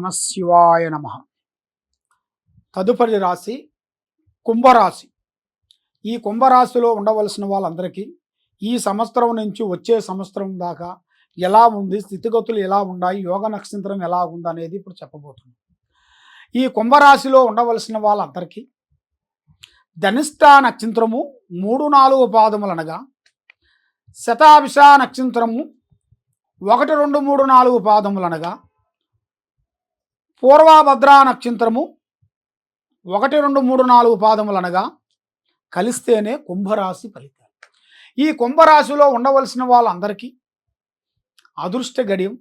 నమశివాయ నమ. తదుపరి రాశి కుంభరాశి. ఈ కుంభరాశిలో ఉండవలసిన వాళ్ళందరికీ ఈ సంవత్సరం నుంచి వచ్చే సంవత్సరం దాకా ఎలా ఉంది స్థితిగతులు ఎలా ఉన్నాయి యోగ నక్షత్రం ఎలా ఉంది అనేది ఇప్పుడు చెప్పబోతుంది ఈ కుంభరాశిలో ఉండవలసిన వాళ్ళందరికీ ధనిష్ట నక్షత్రము మూడు నాలుగు పాదములు అనగా శతాభిష నక్షత్రము ఒకటి రెండు మూడు నాలుగు పాదములు అనగా పూర్వభద్రా నక్షత్రము ఒకటి రెండు మూడు నాలుగు పాదములు అనగా కలిస్తేనే కుంభరాశి ఫలితాలు. ఈ కుంభరాశిలో ఉండవలసిన వాళ్ళందరికీ అదృష్ట గడియం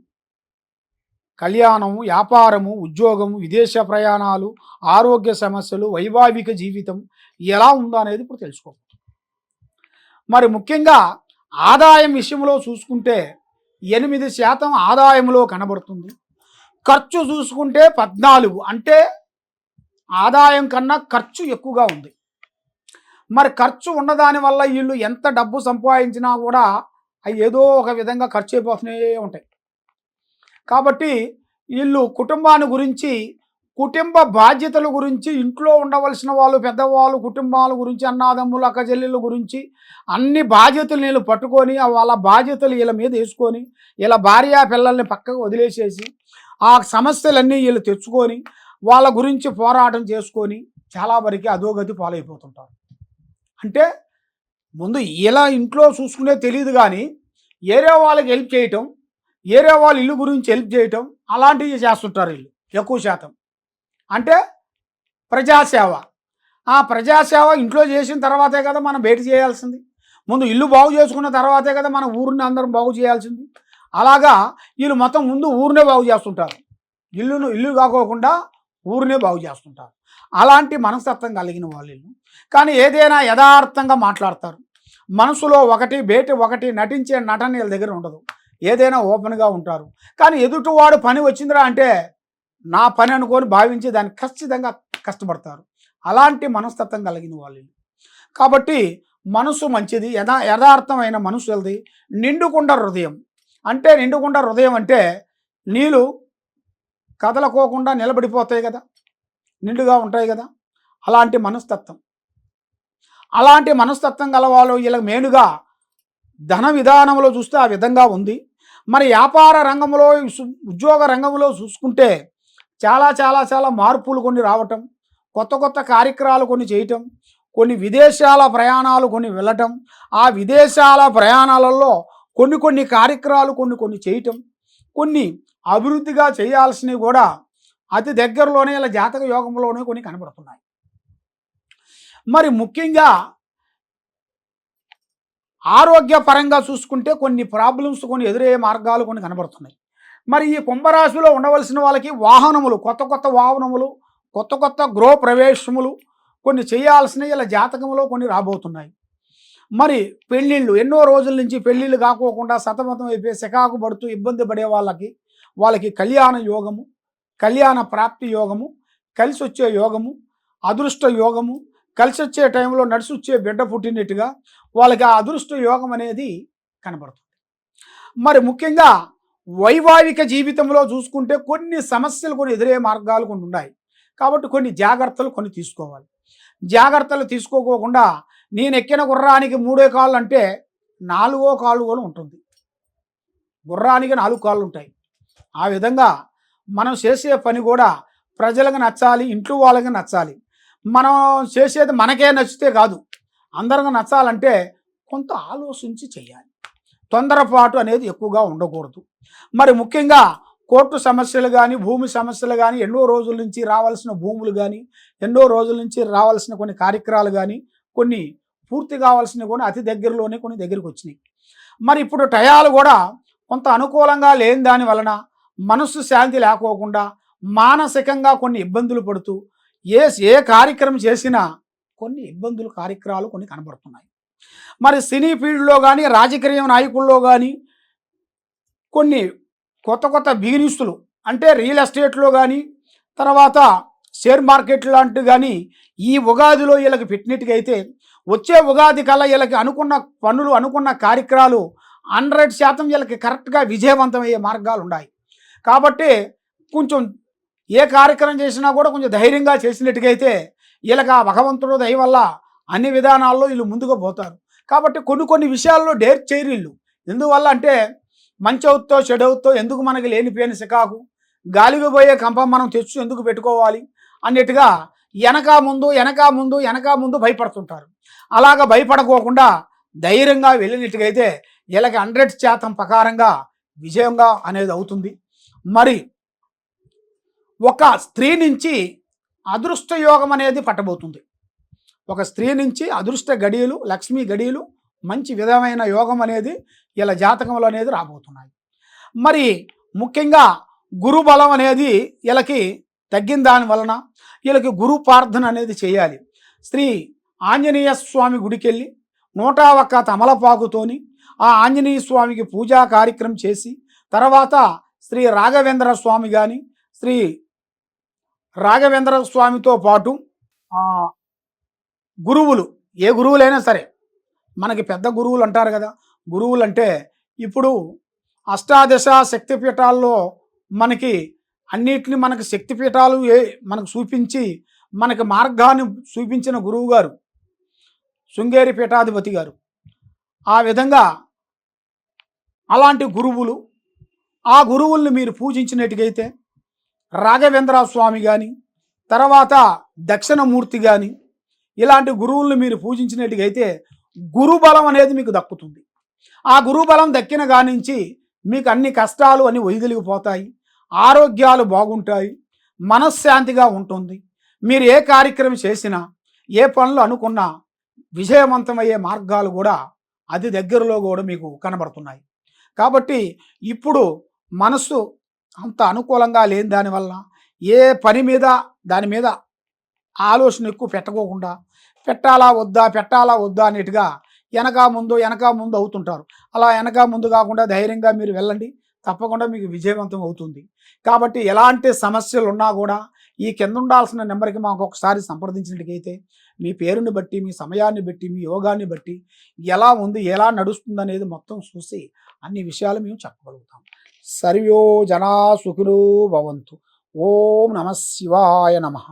కళ్యాణము వ్యాపారము ఉద్యోగము విదేశ ప్రయాణాలు ఆరోగ్య సమస్యలు వైవాహిక జీవితం ఎలా ఉందో అనేది ఇప్పుడు తెలుసుకోవచ్చు మరి ముఖ్యంగా ఆదాయం విషయంలో చూసుకుంటే ఎనిమిది శాతం ఆదాయంలో కనబడుతుంది. ఖర్చు చూసుకుంటే పద్నాలుగు. అంటే ఆదాయం కన్నా ఖర్చు ఎక్కువగా ఉంది. మరి ఖర్చు ఉన్నదాని వల్ల వీళ్ళు ఎంత డబ్బు సంపాదించినా కూడా అవి ఏదో ఒక విధంగా ఖర్చు అయిపోతూనే ఉంటాయి. కాబట్టి వీళ్ళు కుటుంబాన్ని గురించి కుటుంబ బాధ్యతల గురించి ఇంట్లో ఉండవలసిన వాళ్ళు పెద్దవాళ్ళు కుటుంబాల గురించి అన్నాదమ్ములు అక్కచెల్లెళ్ళ గురించి అన్ని బాధ్యతలు వీళ్ళు పట్టుకొని వాళ్ళ బాధ్యతలు వీళ్ళ మీద వేసుకొని వీళ్ళ భార్య పిల్లల్ని పక్కకు వదిలేసేసి ఆ సమస్యలన్నీ వీళ్ళు తెచ్చుకొని వాళ్ళ గురించి పోరాటం చేసుకొని చాలా వరకు అధోగతి పాలైపోతుంటారు. అంటే ముందు ఇలా ఇంట్లో చూసుకునే తెలియదు కానీ ఏరే వాళ్ళకి హెల్ప్ చేయటం ఏరే వాళ్ళ ఇల్లు గురించి హెల్ప్ చేయటం అలాంటివి చేస్తుంటారు వీళ్ళు ఎక్కువ శాతం. అంటే ప్రజాసేవ. ఆ ప్రజాసేవ ఇంట్లో చేసిన తర్వాతే కదా మనం బయట చేయాల్సింది. ముందు ఇల్లు బాగు చేసుకున్న తర్వాతే కదా మన ఊరిని అందరం బాగు చేయాల్సింది. అలాగా వీళ్ళు మొత్తం ముందు ఊరినే బాగు చేస్తుంటారు. ఇల్లును ఇల్లు కాకోకుండా ఊరినే బాగు చేస్తుంటారు. అలాంటి మనస్తత్వం కలిగిన వాళ్ళు కానీ ఏదైనా యథార్థంగా మాట్లాడతారు. మనసులో ఒకటి బయట ఒకటి నటించే నటన వీళ్ళ దగ్గర ఉండదు. ఏదైనా ఓపెన్గా ఉంటారు. కానీ ఎదుటివాడు పని వచ్చిందిరా అంటే నా పని అనుకొని భావించి దాన్ని ఖచ్చితంగా కష్టపడతారు. అలాంటి మనస్తత్వం కలిగిన వాళ్ళు కాబట్టి మనసు మంచిది యథా యథార్థమైన మనసు వెళ్ది నిండుకుండ హృదయం. అంటే నిండుకుండా హృదయం అంటే నీళ్ళు కదలకోకుండా నిలబడిపోతాయి కదా. నిండుగా ఉంటాయి కదా. అలాంటి మనస్తత్వం. అలాంటి మనస్తత్వం గలవాళ్ళు ఇలా వీళ్ళకి ధన విధానంలో చూస్తే ఆ విధంగా ఉంది. మరి వ్యాపార రంగంలో ఉద్యోగ రంగంలో చూసుకుంటే చాలా చాలా చాలా మార్పులు కొన్ని రావటం కొత్త కొత్త కార్యక్రమాలు కొన్ని చేయటం కొన్ని విదేశాల ప్రయాణాలు కొన్ని వెళ్ళటం ఆ విదేశాల ప్రయాణాలలో కొన్ని కొన్ని కార్యక్రమాలు కొన్ని కొన్ని చేయటం కొన్ని అభివృద్ధిగా చేయాల్సినవి కూడా అతి దగ్గరలోనే ఇలా జాతక యోగంలోనే కొన్ని కనబడుతున్నాయి. మరి ముఖ్యంగా ఆరోగ్యపరంగా చూసుకుంటే కొన్ని ప్రాబ్లమ్స్ కొన్ని ఎదురయ్యే మార్గాలు కొన్ని కనబడుతున్నాయి. మరి ఈ కుంభరాశిలో ఉండవలసిన వాళ్ళకి వాహనములు కొత్త కొత్త వాహనములు కొత్త కొత్త గృహ ప్రవేశములు కొన్ని చేయాల్సినవి ఇలా జాతకంలో కొన్ని రాబోతున్నాయి. మరి పెళ్ళిళ్ళు ఎన్నో రోజుల నుంచి పెళ్ళిళ్ళు కాకోకుండా సతమతం అయిపోయి శకాకు పడుతూ ఇబ్బంది పడే వాళ్ళకి వాళ్ళకి కళ్యాణ యోగము కళ్యాణ ప్రాప్తి యోగము కలిసి వచ్చే యోగము అదృష్ట యోగము కలిసి వచ్చే టైంలో నడిచి వచ్చే బిడ్డ పుట్టినట్టుగా వాళ్ళకి ఆ అదృష్ట యోగం అనేది కనబడుతుంది. మరి ముఖ్యంగా వైవాహిక జీవితంలో చూసుకుంటే కొన్ని సమస్యలు కొన్ని ఎదురయ్యే మార్గాలు కొన్ని ఉన్నాయి. కాబట్టి కొన్ని జాగ్రత్తలు కొన్ని తీసుకోవాలి. జాగ్రత్తలు తీసుకోకోకుండా నేను ఎక్కిన గుర్రానికి మూడే కాళ్ళు అంటే నాలుగో కాళ్ళు కూడా ఉంటుంది. గుర్రానికి నాలుగు కాళ్ళు ఉంటాయి. ఆ విధంగా మనం చేసే పని కూడా ప్రజలకు నచ్చాలి ఇంట్లో వాళ్ళకి నచ్చాలి. మనం చేసేది మనకే నచ్చితే కాదు అందరికి నచ్చాలంటే కొంత ఆలోచించి చేయాలి తొందరపాటు అనేది ఎక్కువగా ఉండకూడదు. మరి ముఖ్యంగా కోర్టు సమస్యలు కానీ భూమి సమస్యలు కానీ ఎన్నో రోజుల నుంచి రావాల్సిన భూములు కానీ ఎన్నో రోజుల నుంచి రావాల్సిన కొన్ని కార్యక్రమాలు కానీ కొన్ని పూర్తి కావాల్సినవి కూడా అతి దగ్గరలోనే కొన్ని దగ్గరికి వచ్చినాయి. మరి ఇప్పుడు టయాలు కూడా కొంత అనుకూలంగా లేని దాని వలన మనస్సు శాంతి లేకోకుండా మానసికంగా కొన్ని ఇబ్బందులు పడుతూ ఏ ఏ కార్యక్రమం చేసినా కొన్ని ఇబ్బందులు కార్యక్రమాలు కొన్ని కనబడుతున్నాయి. మరి సినీ ఫీల్డ్లో కానీ రాజకీయ నాయకుల్లో కానీ కొన్ని కొత్త కొత్త బిజినెస్లు అంటే రియల్ ఎస్టేట్లో కానీ తర్వాత షేర్ మార్కెట్ లాంటివి కానీ ఈ ఉగాదిలో వీళ్ళకి పెట్టినట్టుగా అయితే వచ్చే ఉగాది కల్లా వీళ్ళకి అనుకున్న పనులు అనుకున్న కార్యక్రమాలు హండ్రెడ్ శాతం వీళ్ళకి కరెక్ట్గా విజయవంతమయ్యే మార్గాలు ఉన్నాయి. కాబట్టి కొంచెం ఏ కార్యక్రమం చేసినా కూడా కొంచెం ధైర్యంగా చేసినట్టుగైతే వీళ్ళకి ఆ భగవంతుడు దయ వల్ల అన్ని విధానాల్లో వీళ్ళు ముందుకు పోతారు. కాబట్టి కొన్ని కొన్ని విషయాల్లో డేర్ చేయరు వీళ్ళు. ఎందువల్ల అంటే మంచి అవుతో చెడు అవుతో ఎందుకు మనకి లేనిపోయిన సికాకు గాలికి పోయే కంపం మనం తెచ్చు ఎందుకు పెట్టుకోవాలి అన్నట్టుగా వెనక ముందు వెనక ముందు వెనక ముందు భయపడుతుంటారు. అలాగ భయపడకోకుండా ధైర్యంగా వెళ్ళినట్టుగా అయితే వీళ్ళకి హండ్రెడ్ శాతం ప్రకారంగా విజయంగా అనేది అవుతుంది. మరి ఒక స్త్రీ నుంచి అదృష్ట యోగం అనేది పట్టబోతుంది. ఒక స్త్రీ నుంచి అదృష్ట గడియలు లక్ష్మీ గడియలు మంచి విధమైన యోగం అనేది ఇలా జాతకంలో అనేది రాబోతున్నాయి. మరి ముఖ్యంగా గురు బలం అనేది వీళ్ళకి తగ్గిన దాని వలన వీళ్ళకి గురు ప్రార్థన అనేది చేయాలి. శ్రీ ఆంజనేయ స్వామి గుడికెళ్ళి నూట ఒక్క తమలపాకుతోని ఆ ఆంజనేయ స్వామికి పూజా కార్యక్రమం చేసి తర్వాత శ్రీ రాఘవేంద్ర స్వామి కానీ శ్రీ రాఘవేంద్ర స్వామితో పాటు గురువులు ఏ గురువులైనా సరే మనకి పెద్ద గురువులు అంటారు కదా గురువులు అంటే ఇప్పుడు అష్టాదశ శక్తిపీఠాల్లో మనకి అన్నిటిని మనకు శక్తిపీఠాలు ఏ మనకు చూపించి మనకి మార్గాన్ని చూపించిన గురువు గారు శృంగేరి పీఠాధిపతి గారు. ఆ విధంగా అలాంటి గురువులు ఆ గురువుల్ని మీరు పూజించినట్టుగైతే రాఘవేంద్ర స్వామి కానీ తర్వాత దక్షిణమూర్తి కానీ ఇలాంటి గురువుల్ని మీరు పూజించినట్టుగైతే గురుబలం అనేది మీకు దక్కుతుంది. ఆ గురుబలం దక్కిన కానించి మీకు అన్ని కష్టాలు అని వైదొలిగిపోతాయి ఆరోగ్యాలు బాగుంటాయి మనశ్శాంతిగా ఉంటుంది. మీరు ఏ కార్యక్రమం చేసినా ఏ పనులు అనుకున్నా విజయవంతమయ్యే మార్గాలు కూడా అతి దగ్గరలో కూడా మీకు కనబడుతున్నాయి. కాబట్టి ఇప్పుడు మనస్సు అంత అనుకూలంగా లేని దానివల్ల ఏ పని మీద దాని మీద ఆలోచన ఎక్కువ పెట్టకోకుండా పెట్టాలా వద్దా పెట్టాలా వద్దా అనేట్టుగా వెనక ముందు వెనక ముందు అవుతుంటారు. అలా వెనక ముందు కాకుండా ధైర్యంగా మీరు వెళ్ళండి. తప్పకుండా మీకు విజయవంతం అవుతుంది. కాబట్టి ఎలాంటి సమస్యలు ఉన్నా కూడా ఈ కింద ఉండాల్సిన నెంబర్కి మాకు ఒకసారి సంప్రదించినట్టుకైతే మీ పేరుని బట్టి మీ సమయాన్ని బట్టి మీ యోగాన్ని బట్టి ఎలా ఉంది ఎలా నడుస్తుంది అనేది మొత్తం చూసి అన్ని విషయాలు మేము చెప్పగలుగుతాం. సర్వ్యో జనా సుఖినో భవంతు. ఓం నమ శివాయ నమః.